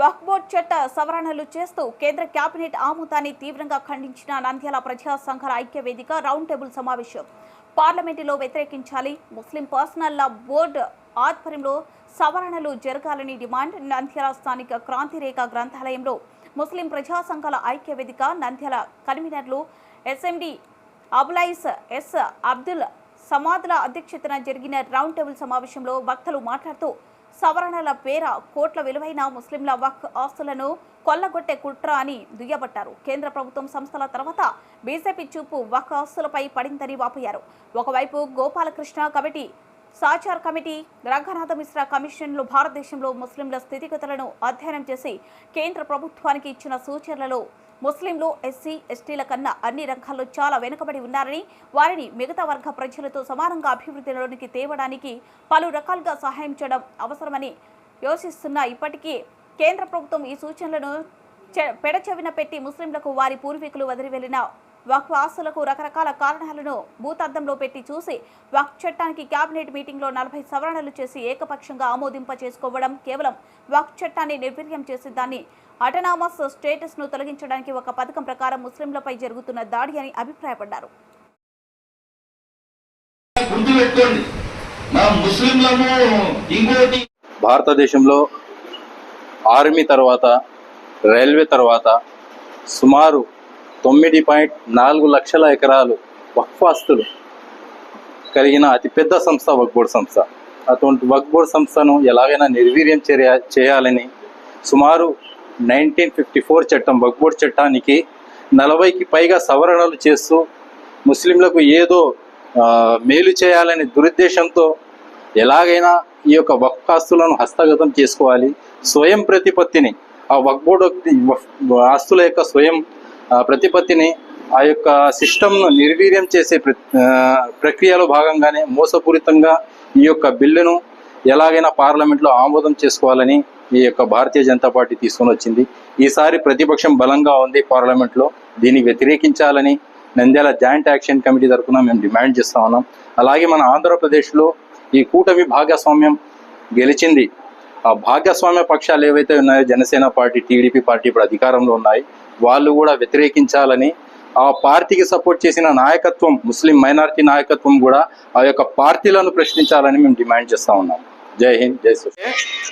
వక్బోర్డ్ చట్ట సవరణలు చేస్తూ కేంద్ర కేబినెట్ ఆమోదాన్ని తీవ్రంగా ఖండించిన నంద్యాల ప్రజా సంఘాల ఐక్య వేదిక రౌండ్ టేబుల్ సమావేశం. పార్లమెంటులో వ్యతిరేకించాలి. ముస్లిం పర్సనల్ లా బోర్డు ఆధ్వర్యంలో సవరణలు జరగాలని డిమాండ్ నంద్యాల స్థానిక క్రాంతిరేఖ గ్రంథాలయంలో ముస్లిం ప్రజా సంఘాల ఐక్య వేదిక నంద్యాల కన్వీనర్లు ఎస్ఎండి అబులైస్ ఎస్ అబ్దుల్ సమాధుల అధ్యక్షతన జరిగిన రౌండ్ టేబుల్ సమావేశంలో వక్తలు మాట్లాడుతూ సవరణల పేర కోట్ల విలువైన ముస్లింల వక్ ఆస్తులను కొల్లగొట్టే కుట్ర అని దుయ్యబట్టారు. కేంద్ర ప్రభుత్వం సంస్థల తర్వాత బీజేపీ చూపు వక్ ఆస్తులపై పడిందని వాపోయారు. ఒకవైపు గోపాలకృష్ణ కమిటీ సాచార్ కమిటీ రంగనాథ మిశ్రా కమిషన్లు భారతదేశంలో ముస్లింల స్థితిగతులను అధ్యయనం చేసి కేంద్ర ప్రభుత్వానికి ఇచ్చిన సూచనలలో ముస్లింలు ఎస్సీ ఎస్టీల కన్నా అన్ని రంగాల్లో చాలా వెనుకబడి ఉన్నారని వారిని మిగతా వర్గ ప్రజలతో సమానంగా అభివృద్ధిలోనికి తేవడానికి పలు రకాలుగా సహాయం చేయడం అవసరమని యోచిస్తున్న ఇప్పటికీ కేంద్ర ప్రభుత్వం ఈ సూచనలను చె- పెడచెవిన పెట్టి ముస్లింలకు వారి పూర్వీకులు వదిలి ఆస్తులకు రకరకాల కారణాలను భూతద్దంలో పెట్టి చూసి వక్ఫ్ చట్టానికి కేబినెట్ మీటింగ్లో నలభై సవరణలు చేసి ఏకపక్షంగా ఆమోదింప చేసుకోవడం కేవలం వక్ఫ్ చట్టాన్ని నిర్వీర్యం చేసి దాన్ని అటనామస్ స్టేటస్ను తొలగించడానికి ఒక పథకం ప్రకారం ముస్లింలపై జరుగుతున్న దాడి అని అభిప్రాయపడ్డారు. భారతదేశంలో ఆర్మీ తర్వాత రైల్వే తర్వాత సుమారు తొమ్మిది పాయింట్ నాలుగు లక్షల ఎకరాలు వక్ఫాస్తులు కలిగిన అతిపెద్ద సంస్థ వక్ఫ్ సంస్థ. అటువంటి వక్ఫ్ సంస్థను ఎలాగైనా నిర్వీర్యం చర్య చేయాలని సుమారు నైన్టీన్ ఫిఫ్టీ ఫోర్ చట్టం వక్ఫ్ చట్టానికి నలభైకి పైగా సవరణలు చేస్తూ ముస్లింలకు ఏదో మేలు చేయాలనే దురుద్దేశంతో ఎలాగైనా ఈ యొక్క వక్ఫాస్తులను హస్తగతం చేసుకోవాలి. స్వయం ప్రతిపత్తిని ఆ వక్ఫ్ ఆస్తుల యొక్క స్వయం ప్రతిపత్తిని ఆ యొక్క సిస్టమ్ను నిర్వీర్యం చేసే ప్ర ప్రక్రియలో భాగంగానే మోసపూరితంగా ఈ యొక్క బిల్లును ఎలాగైనా పార్లమెంట్లో ఆమోదం చేసుకోవాలని ఈ యొక్క భారతీయ జనతా పార్టీ తీసుకొని వచ్చింది. ఈసారి ప్రతిపక్షం బలంగా ఉంది పార్లమెంట్లో. దీన్ని వ్యతిరేకించాలని నంద్యాల జాయింట్ యాక్షన్ కమిటీ తరఫున మేము డిమాండ్ చేస్తా ఉన్నాం. అలాగే మన ఆంధ్రప్రదేశ్లో ఈ కూటమి భాగస్వామ్యం గెలిచింది. భాగస్వామ్య పక్షాలు ఏవైతే ఉన్నాయో జనసేన పార్టీ టీడీపీ పార్టీ ఇప్పుడు అధికారంలో ఉన్నాయి వాళ్ళు కూడా వ్యతిరేకించాలని ఆ పార్టీకి సపోర్ట్ చేసిన నాయకత్వం ముస్లిం మైనారిటీ నాయకత్వం కూడా ఆ యొక్క పార్టీలను ప్రశ్నించాలని మేము డిమాండ్ చేస్తా ఉన్నాం. జై హింద్ జై శ్రీ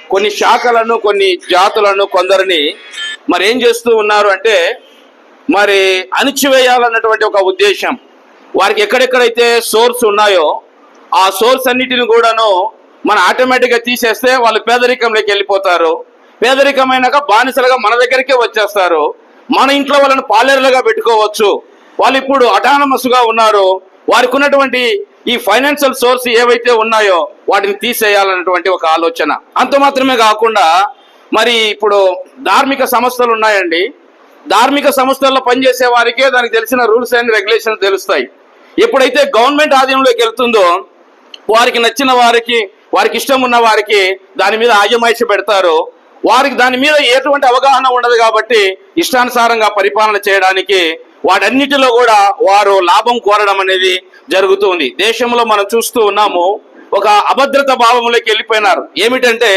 కొన్ని శాఖలను కొన్ని జాతులను కొందరిని మరి ఏం చేస్తూ ఉన్నారు అంటే మరి అణిచివేయాలన్నటువంటి ఒక ఉద్దేశం. వారికి ఎక్కడెక్కడైతే సోర్స్ ఉన్నాయో ఆ సోర్స్ అన్నిటిని కూడాను మన ఆటోమేటిక్గా తీసేస్తే వాళ్ళు పేదరికంలోకి వెళ్ళిపోతారు. పేదరికమైనాక బానిసలుగా మన దగ్గరికే వచ్చేస్తారు. మన ఇంట్లో వాళ్ళని పాలేరులుగా పెట్టుకోవచ్చు. వాళ్ళు ఇప్పుడు అటానమస్గా ఉన్నారు. వారికి ఉన్నటువంటి ఈ ఫైనాన్షియల్ సోర్స్ ఏవైతే ఉన్నాయో వాటిని తీసేయాలన్నటువంటి ఒక ఆలోచన. అంత మాత్రమే కాకుండా మరి ఇప్పుడు ధార్మిక సంస్థలు ఉన్నాయండి. ధార్మిక సంస్థల్లో పనిచేసే వారికే దానికి తెలిసిన రూల్స్ అండ్ రెగ్యులేషన్స్ తెలుస్తాయి. ఎప్పుడైతే గవర్నమెంట్ ఆధీనంలోకి వెళ్తుందో వారికి నచ్చిన వారికి వారికి ఇష్టం ఉన్న వారికి దాని మీద ఆజమాయిషి పెడతారు. వారికి దాని మీద ఎటువంటి అవగాహన ఉండదు కాబట్టి ఇష్టానుసారంగా పరిపాలన చేయడానికి వాటన్నిటిలో కూడా వారు లాభం కోరడం అనేది జరుగుతుంది. దేశంలో మనం చూస్తూ ఉన్నాము ఒక అభద్రత భావంలోకి వెళ్ళిపోయినారు. ఏమిటంటే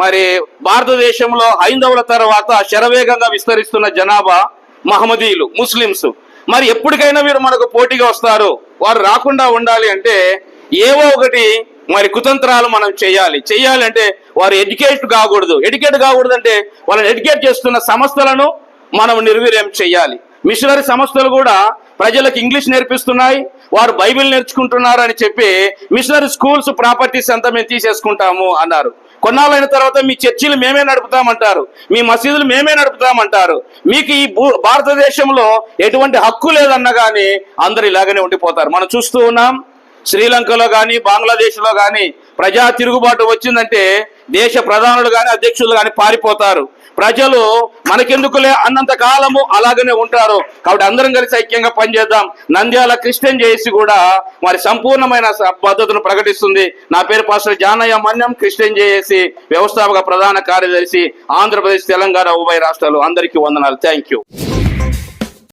మరి భారతదేశంలో హైందవుల తర్వాత శరవేగంగా విస్తరిస్తున్న జనాభా మహమ్మదీయులు ముస్లిమ్స్. మరి ఎప్పటికైనా వీరు మనకు పోటీగా వస్తారు. వారు రాకుండా ఉండాలి అంటే ఏవో ఒకటి మరి కుతంత్రాలు మనం చేయాలి. చేయాలంటే వారు ఎడ్యుకేట్ కాకూడదు. ఎడ్యుకేట్ కాకూడదంటే వాళ్ళని ఎడ్యుకేట్ చేస్తున్న సంస్థలను మనం నిర్వీర్యం చేయాలి. మిషనరీ సంస్థలు కూడా ప్రజలకు ఇంగ్లీష్ నేర్పిస్తున్నాయి. వారు బైబిల్ నేర్చుకుంటున్నారు అని చెప్పి మిషనరీ స్కూల్స్ ప్రాపర్టీస్ అంతా మేము తీసేసుకుంటాము అన్నారు. కొన్నాళ్ళైన తర్వాత మీ చర్చిలు మేమే నడుపుతామంటారు. మీ మసీదులు మేమే నడుపుతామంటారు. మీకు ఈ భూ- భారతదేశంలో ఎటువంటి హక్కు లేదన్న కానీ అందరు ఇలాగనే ఉండిపోతారు. మనం చూస్తూ ఉన్నాం. శ్రీలంకలో కానీ బంగ్లాదేశ్లో కానీ ప్రజా తిరుగుబాటు వచ్చిందంటే దేశ ప్రధానులు కానీ అధ్యక్షులు కానీ పారిపోతారు. ప్రజలు మనకెందుకులే అన్నంత కాలము అలాగనే ఉంటారు. కాబట్టి అందరం కలిసి ఐక్యంగా పనిచేద్దాం. నంద్యాల క్రిస్టియన్ జేసి కూడా మరి సంపూర్ణమైన స- పద్ధతును ప్రకటిస్తుంది. నా పేరు pastor Janaiah Manyam Christian JAC వ్యవస్థాపక ప్రధాన కార్యదర్శి ఆంధ్రప్రదేశ్ తెలంగాణ ఉభయ రాష్ట్రాలు. అందరికీ వందనాలు. Thank you.